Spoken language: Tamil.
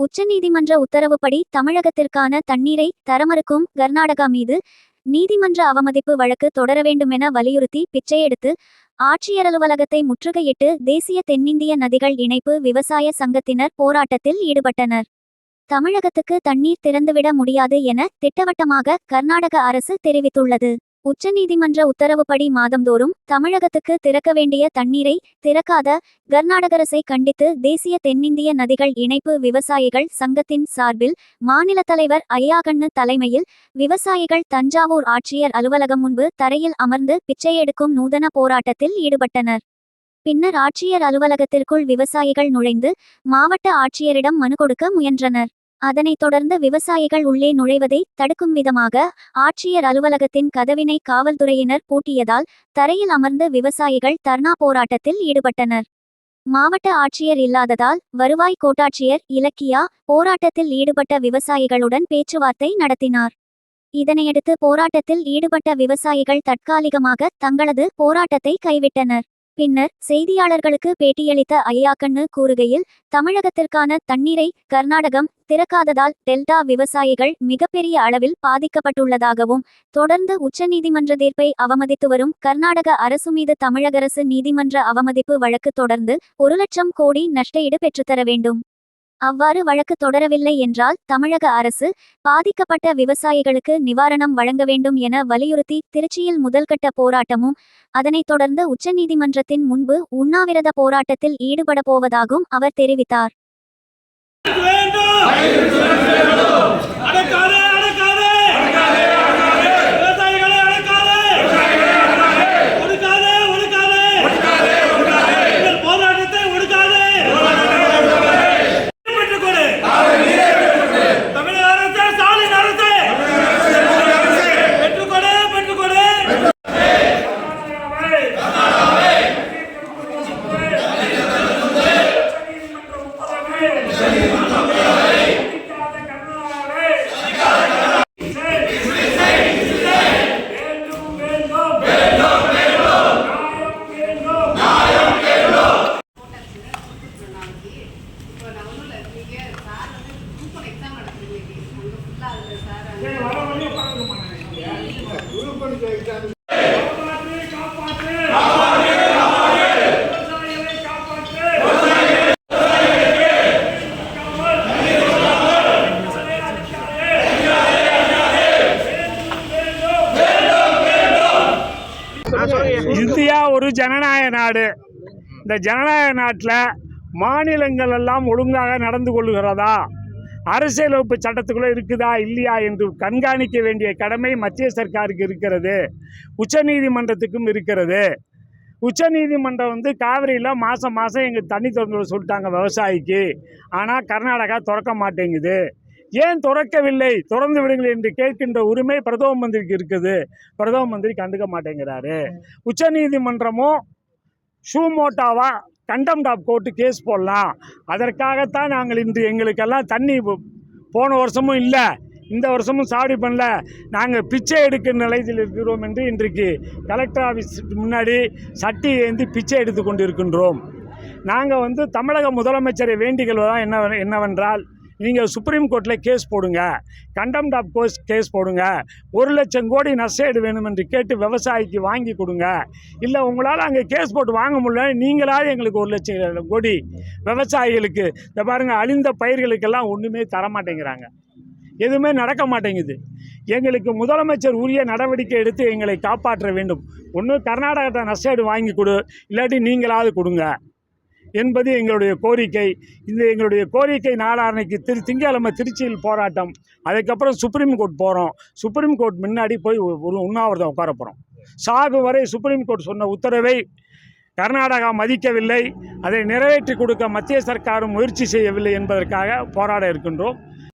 உச்சநீதிமன்ற உத்தரவுப்படி தமிழகத்திற்கான தண்ணீரை தரமறுக்கும் கர்நாடகா மீது நீதிமன்ற அவமதிப்பு வழக்கு தொடர வேண்டுமென வலியுறுத்தி பிச்சையெடுத்து ஆட்சியர் அலுவலகத்தை முற்றுகையிட்டு தேசிய தென்னிந்திய நதிகள் இணைப்பு விவசாய சங்கத்தினர் போராட்டத்தில் ஈடுபட்டனர். தமிழகத்துக்கு தண்ணீர் திறந்துவிட முடியாது என திட்டவட்டமாக கர்நாடக அரசு தெரிவித்துள்ளது. உச்சநீதிமன்ற உத்தரவுப்படி மாதந்தோறும் தமிழகத்துக்கு திறக்க வேண்டிய தண்ணீரை திறக்காத கர்நாடக அரசை கண்டித்து தேசிய தென்னிந்திய நதிகள் இணைப்பு விவசாயிகள் சங்கத்தின் சார்பில் மாநில தலைவர் ஐயாகண்ணு தலைமையில் விவசாயிகள் தஞ்சாவூர் ஆட்சியர் அலுவலகம் முன்பு தரையில் அமர்ந்து பிச்சை எடுக்கும் நூதன போராட்டத்தில் ஈடுபட்டனர். பின்னர் ஆட்சியர் அலுவலகத்திற்குள் விவசாயிகள் நுழைந்து மாவட்ட ஆட்சியரிடம் மனு கொடுக்க முயன்றனர். அதனைத் தொடர்ந்து விவசாயிகள் உள்ளே நுழைவதை தடுக்கும் விதமாக ஆட்சியர் அலுவலகத்தின் கதவினை காவல்துறையினர் பூட்டியதால் தரையில் அமர்ந்து விவசாயிகள் தர்ணா போராட்டத்தில் ஈடுபட்டனர். மாவட்ட ஆட்சியர் இல்லாததால் வருவாய் கோட்டாட்சியர் இலக்கியா போராட்டத்தில் ஈடுபட்ட விவசாயிகளுடன் பேச்சுவார்த்தை நடத்தினார். இதனையடுத்து போராட்டத்தில் ஈடுபட்ட விவசாயிகள் தற்காலிகமாக தங்களது போராட்டத்தை கைவிட்டனர். பின்னர் செய்தியாளர்களுக்கு பேட்டியளித்த ஐயாக்கண்ணு கூறுகையில் தமிழகத்திற்கான தண்ணீரை கர்நாடகம் திறக்காததால் டெல்டா விவசாயிகள் மிகப்பெரிய அளவில் பாதிக்கப்பட்டுள்ளதாகவும் தொடர்ந்து உச்சநீதிமன்ற தீர்ப்பை அவமதித்து வரும் கர்நாடக அரசு மீது தமிழக அரசு நீதிமன்ற அவமதிப்பு வழக்கு தொடர்ந்து ஒரு லட்சம் கோடி நஷ்டஈடு பெற்றுத்தர வேண்டும். அவ்வாறு வழக்கு தொடரவில்லை என்றால் தமிழக அரசு பாதிக்கப்பட்ட விவசாயிகளுக்கு நிவாரணம் வழங்க வேண்டும் என வலியுறுத்தி திருச்சியில் முதல்கட்ட போராட்டமும் அதனைத் தொடர்ந்து உச்சநீதிமன்றத்தின் முன்பு உண்ணாவிரத போராட்டத்தில் ஈடுபட போவதாகவும் அவர் தெரிவித்தார் வேண்டும் அடக்காதே அடக்காதே விவசாயிகளை அடக்காதே ஒடுக்காதே ஒடுக்காதே எங்கள் போராட்டத்தை ஒடுக்காதே பெற்றுக் கொடு தமிழக அரசே ஸ்டாலின் அரசே பெற்றுக் கொடு பெற்றுக் கொடு இப்போ நான் ஒன்றும் இல்லை நீங்கள் சார் வந்து குரூப் ஒன் எக்ஸாம் நடக்குது இன்னைக்கு அங்கே ஃபுல்லாக அதில் சார் இந்தியா ஒரு ஜனநாயக நாடு. இந்த ஜனநாயக நாட்டில் மாநிலங்கள் எல்லாம் ஒழுங்காக நடந்து கொள்ளுகிறதா? அரசியலமைப்பு சட்டத்துக்குள்ளே இருக்குதா இல்லையா என்று கண்காணிக்க வேண்டிய கடமை மத்திய சர்க்காருக்கு இருக்கிறது. உச்சநீதிமன்றத்துக்கும் இருக்கிறது. உச்சநீதிமன்றம் வந்து காவிரியில் மாதம் மாதம் எங்கள் தண்ணி திறந்து சொல்லிட்டாங்க விவசாயிக்கு. ஆனால் கர்நாடகா திறக்க மாட்டேங்குது. ஏன் திறக்கவில்லை? திறந்து விடுங்கள் என்று கேட்கின்ற உரிமை பிரதம மந்திரிக்கு இருக்குது. பிரதம மந்திரி கண்டுக்க மாட்டேங்கிறாரு. உச்சநீதிமன்றமும் ஷூமோட்டாவா கண்டம் டாப் கோர்ட்டு கேஸ் போடலாம். அதற்காகத்தான் நாங்கள் இன்று எங்களுக்கெல்லாம் தண்ணி போன வருஷமும் இல்லை இந்த வருஷமும் சாவடி பண்ணல. நாங்கள் பிச்சை எடுக்கிற நிலையத்தில் இருக்கிறோம் என்று இன்றைக்கு கலெக்டர் ஆஃபீஸ் முன்னாடி சட்டி ஏந்தி பிச்சை எடுத்து கொண்டு இருக்கின்றோம் நாங்கள் வந்து தமிழக முதலமைச்சரை வேண்டிகள் தான் என்ன என்னவென்றால் நீங்கள் சுப்ரீம் கோர்ட்டில் கேஸ் போடுங்க. கண்டெம்ட் ஆஃப் கோர்ஸ் கேஸ் போடுங்க. ஒரு லட்சம் கோடி நஷ்டஈடு வேணும் என்று கேட்டு விவசாயிக்கு வாங்கி கொடுங்க. இல்லை உங்களால் அங்கே கேஸ் போட்டு வாங்க முடியல நீங்களாவது எங்களுக்கு ஒரு லட்சம் கோடி விவசாயிகளுக்கு இந்த பாருங்கள் அழிந்த பயிர்களுக்கெல்லாம் ஒன்றுமே தர மாட்டேங்கிறாங்க எதுவுமே நடக்க மாட்டேங்குது. எங்களுக்கு முதலமைச்சர் உரிய நடவடிக்கை எடுத்து எங்களை காப்பாற்ற வேண்டும். ஒன்று கர்நாடகத்தை நஷ்டஈடு வாங்கி கொடு இல்லாட்டி நீங்களாவது கொடுங்க. என்பது எங்களுடைய கோரிக்கை. இந்த எங்களுடைய கோரிக்கை நாளான்னைக்கு திரு திங்கக்கிழமை திருச்சியில் போராட்டம். அதுக்கப்புறம் சுப்ரீம் கோர்ட் போகிறோம் சுப்ரீம் கோர்ட் முன்னாடி போய் ஒரு- ஒரு உண்ணாவிரதம் உட்கார போகிறோம் சாகு வரை சுப்ரீம் கோர்ட் சொன்ன உத்தரவை கர்நாடகா மதிக்கவில்லை. அதை நிறைவேற்றி கொடுக்க மத்திய சர்க்காரும் முயற்சி செய்யவில்லை என்பதற்காக போராட இருக்கின்றோம்.